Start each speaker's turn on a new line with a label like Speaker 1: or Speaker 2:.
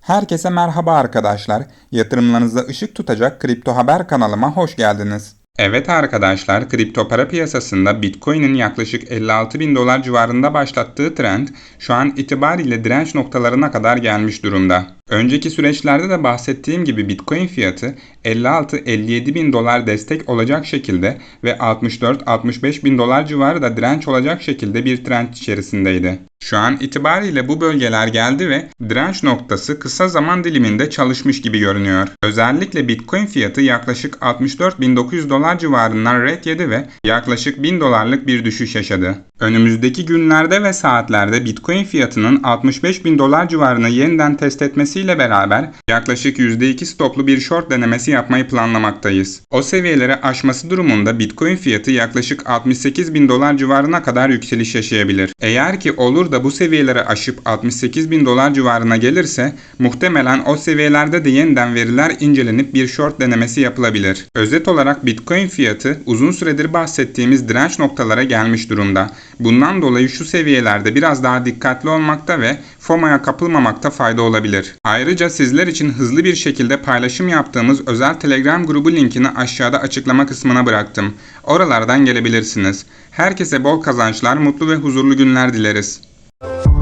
Speaker 1: Herkese merhaba arkadaşlar. Yatırımlarınıza ışık tutacak Kripto Haber kanalıma hoş geldiniz. Evet arkadaşlar, kripto para piyasasında Bitcoin'in yaklaşık 56 bin dolar civarında başlattığı trend şu an itibariyle direnç noktalarına kadar gelmiş durumda. Önceki süreçlerde de bahsettiğim gibi Bitcoin fiyatı 56-57 bin dolar destek olacak şekilde ve 64-65 bin dolar civarı da direnç olacak şekilde bir trend içerisindeydi. Şu an itibariyle bu bölgeler geldi ve direnç noktası kısa zaman diliminde çalışmış gibi görünüyor. Özellikle Bitcoin fiyatı yaklaşık 64.900 dolar civarından red yedi ve yaklaşık 1000 dolarlık bir düşüş yaşadı. Önümüzdeki günlerde ve saatlerde Bitcoin fiyatının 65 bin dolar civarını yeniden test etmesiyle beraber yaklaşık %2 stoplu bir short denemesi yapmayı planlamaktayız. O seviyeleri aşması durumunda Bitcoin fiyatı yaklaşık 68 bin dolar civarına kadar yükseliş yaşayabilir. Eğer ki olur da bu seviyeleri aşıp 68 bin dolar civarına gelirse muhtemelen o seviyelerde de yeniden veriler incelenip bir short denemesi yapılabilir. Özet olarak Bitcoin fiyatı uzun süredir bahsettiğimiz direnç noktalara gelmiş durumda. Bundan dolayı şu seviyelerde biraz daha dikkatli olmakta ve FOMO'ya kapılmamakta fayda olabilir. Ayrıca sizler için hızlı bir şekilde paylaşım yaptığımız özel Telegram grubu linkini aşağıda açıklama kısmına bıraktım. Oralardan gelebilirsiniz. Herkese bol kazançlar, mutlu ve huzurlu günler dileriz. Bye.